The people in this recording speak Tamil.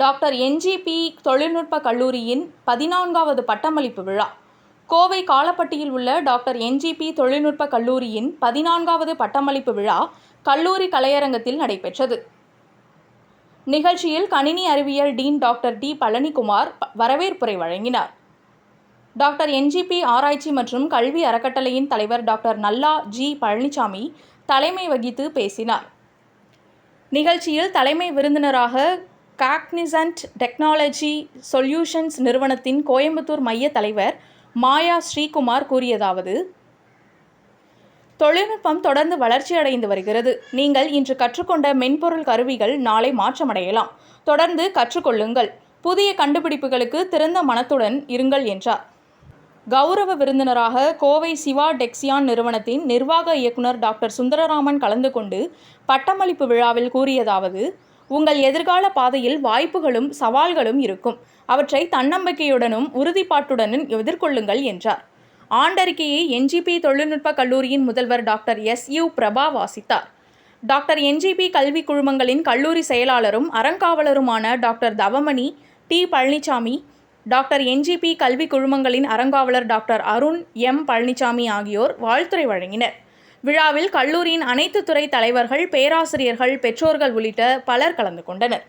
டாக்டர் என்ஜிபி தொழில்நுட்ப கல்லூரியின் பதினான்காவது பட்டமளிப்பு விழா. கோவை காலப்பட்டியில் உள்ள டாக்டர் என்ஜிபி தொழில்நுட்ப கல்லூரியின் பதினான்காவது பட்டமளிப்பு விழா கல்லூரி கலையரங்கத்தில் நடைபெற்றது. நிகழ்ச்சியில் கணினி அறிவியல் டீன் டாக்டர் டி பழனிக்குமார் வரவேற்புரை வழங்கினார். டாக்டர் என்ஜிபி ஆராய்ச்சி மற்றும் கல்வி அறக்கட்டளையின் தலைவர் டாக்டர் நல்லா ஜி பழனிசாமி தலைமை வகித்து பேசினார். நிகழ்ச்சியில் தலைமை விருந்தினராக காக்னிசன்ட் டெக்னாலஜி சொல்யூஷன்ஸ் நிறுவனத்தின் கோயம்புத்தூர் மைய தலைவர் மாயா ஸ்ரீகுமார் கூறியதாவது தொழில்நுட்பம் தொடர்ந்து வளர்ச்சியடைந்து வருகிறது. நீங்கள் இன்று கற்றுக்கொண்ட மென்பொருள் கருவிகள் நாளை மாற்றமடையலாம். தொடர்ந்து கற்றுக்கொள்ளுங்கள். புதிய கண்டுபிடிப்புகளுக்கு திறந்த மனத்துடன் இருங்கள் என்றார். கௌரவ விருந்தினராக கோவை சிவா டெக்ஸியான் நிறுவனத்தின் நிர்வாக இயக்குனர் டாக்டர் சுந்தரராமன் கலந்து கொண்டு பட்டமளிப்பு விழாவில் கூறியதாவது உங்கள் எதிர்கால பாதையில் வாய்ப்புகளும் சவால்களும் இருக்கும். அவற்றை தன்னம்பிக்கையுடனும் உறுதிப்பாட்டுடனும் எதிர்கொள்ளுங்கள் என்றார். ஆண்டறிக்கையை என்ஜிபி தொழில்நுட்ப கல்லூரியின் முதல்வர் டாக்டர் எஸ். யு. பிரபா வாசித்தார். டாக்டர் என்ஜிபி கல்வி குழுமங்களின் கல்லூரி செயலாளரும் அறங்காவலருமான doctor Thavamani T. Palanisamy doctor NGP கல்வி குழுமங்களின் அறங்காவலர் டாக்டர் அருண் எம். பழனிசாமி ஆகியோர் வாழ்த்துரை வழங்கினர். விழாவில் கல்லூரியின் அனைத்து துறை தலைவர்கள் பேராசிரியர்கள் பெற்றோர்கள் உள்ளிட்ட பலர் கலந்து கொண்டனர்.